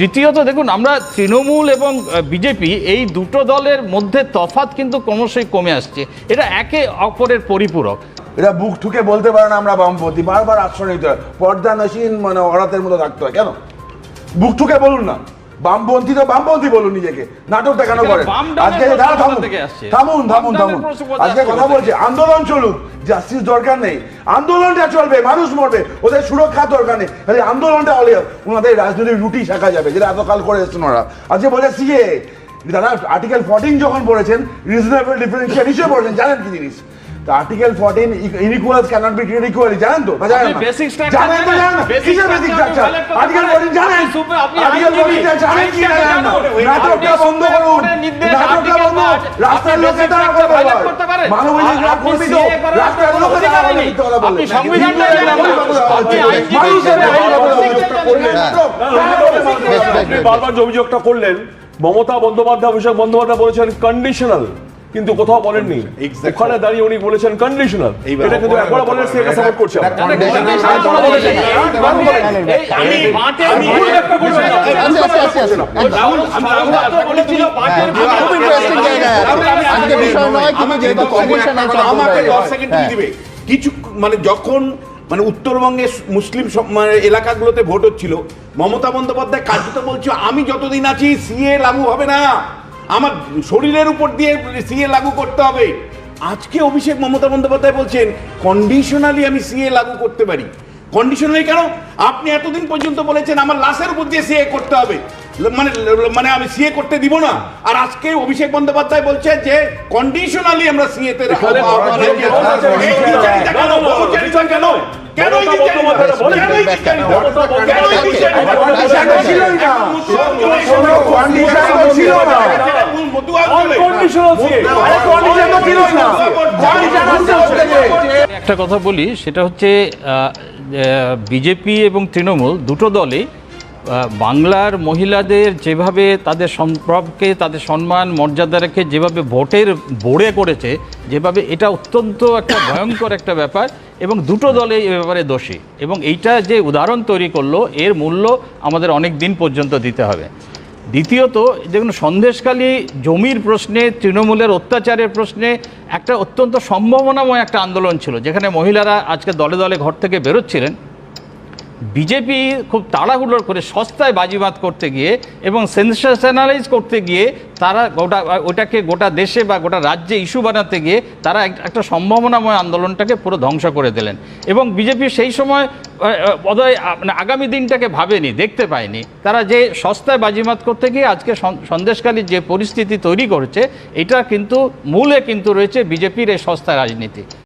তৃতীয়ত দেখুন, আমরা তৃণমূল এবং বিজেপি এই দুটো দলের মধ্যে তফাত কিন্তু ক্রমশই কমে আসছে। এটা একে অপরের পরিপূরক। এটা বুক ঠুকে বলতে পারে না আমরা বামপন্থী, বারবার আশ্রয় নিতে হয়। পর্দা নাসীন মানে অরাতের মতো থাকতে হয়, কেন? বুক ঠুকে বলুন না। বামপন্থী তো বামপন্থী বলুন নিজেকে। করেন বাম ডানের আজকে দাঁড়া থামুন। থামুন থামুন থামুন। আজকে কথা বলছি। আন্দোলন চলুক জাস্টিস দরকার নেই। আন্দোলনটা চলবে মানুষ মরবে ওদের সুরক্ষা দরকার নেই। খালি আন্দোলনটা হলে ওনাদের রাজনৈতিক রুটি শেখা যাবে যেটা এতকাল করে এসছেন ওরা। আজকে বলে সিএ দাদা আর্টিকেল ফোরটিন যখন পড়েছেন রিজনেবল ডিফারেন্সিয়াল নিশ্চয়ই পড়েছেন জানেন কি জিনিস? Article fourteen unequals cannot be treated equally জানেন তো জানেন না? basic structure জানেন তো জানেন? জানেন না? Basic কিসের violate করতে আর্টিকেল পারেন। 14 জানেন? আপনি আর্টিকেল আইনজীবী। 14 জানেন কি না জানেন না? আপনি নাটকটা বন্ধ করুন নাটকটা বন্ধ রাস্তার লোকে basic তারা। করতে আর আপনি কর্মী তো রাস্তার লোকে তারা কথা বলে। আপনি সংবিধানটা জানেন না। আপনি মানুষের আইন আপনি। বারবার যে অভিযোগটা করলেন মমতা বন্দ্যোপাধ্যায় অভিষেক বন্দ্যোপাধ্যায় বলেছেন কন্ডিশনাল কিন্তু কোথাও বলেননি ওখানে দাঁড়িয়ে উনি বলেছেন কন্ডিশনাল এটা কিন্তু একবার বলেন সে পারবে। সাপোর্ট করছে এটা। আচ্ছা আচ্ছা আচ্ছা আচ্ছা হ্যাঁ, হ্যাঁ। কিছু মানে যখন মানে উত্তরবঙ্গে মুসলিম সব- মানে এলাকাগুলোতে ভোট হচ্ছিল মমতা বন্দ্যোপাধ্যায় কার্যত বলছো আমি যতদিন আছি সিএ লাগু হবে না আমার শরীরের উপর দিয়ে সিএ লাগু করতে হবে। আজকে অভিষেক মমতা বন্দ্যোপাধ্যায় বলছেন কন্ডিশনালি আমি সিএ লাগু করতে পারি। কন্ডিশনালি কেন? আপনি এতদিন পর্যন্ত বলেছেন আমার লাশের উপর দিয়ে সিএ করতে হবে। মানে মানে আমি সিএ করতে দিব না আর আজকে অভিষেক বন্দ্যোপাধ্যায় বলছে যে কন্ডিশনালি আমরা সিএ তে কেন? কেন? একটা কথা বলি সেটা হচ্ছে বিজেপি এবং তৃণমূল দুটো দলই বাংলার মহিলাদের যেভাবে তাদের সম্পর্কে, তাদের সম্মান, মর্যাদা রেখে যেভাবে ভোটের বোড়ে করেছে, যেভাবে এটা অত্যন্ত একটা ভয়ঙ্কর একটা ব্যাপার এবং দুটো দলে এ ব্যাপারে দোষী এবং এইটা যে উদাহরণ তৈরি করল, এর মূল্য আমাদের অনেক দিন পর্যন্ত দিতে হবে। দ্বিতীয়ত, দেখুন সন্দেশকালী জমির প্রশ্নে, তৃণমূলের অত্যাচারের প্রশ্নে একটা অত্যন্ত সম্ভাবনাময় একটা আন্দোলন ছিল, যেখানে মহিলারা আজকে দলে দলে ঘর থেকে বেরোচ্ছিলেন। বিজেপি খুব তাড়াহুড়ো করে সস্তায় বাজিমাত করতে গিয়ে এবং সেন্সেশনালাইজ করতে গিয়ে তারা গোটা, ওটাকে গোটা দেশে বা গোটা রাজ্যে ইস্যু বানাতে গিয়ে তারা একটা সম্ভাবনাময় আন্দোলনটাকে পুরো ধ্বংস করে দিলেন। এবং বিজেপি সেই সময় বোধহয় মানে আগামী দিনটাকে ভাবেনি, দেখতে পায়নি। তারা যে সস্তায় বাজিমাত করতে গিয়ে আজকে সন- সন্দেশকালীর যে পরিস্থিতি তৈরি করেছে, এটা কিন্তু মূলে কিন্তু রয়েছে বিজেপির এই সস্তা রাজনীতি।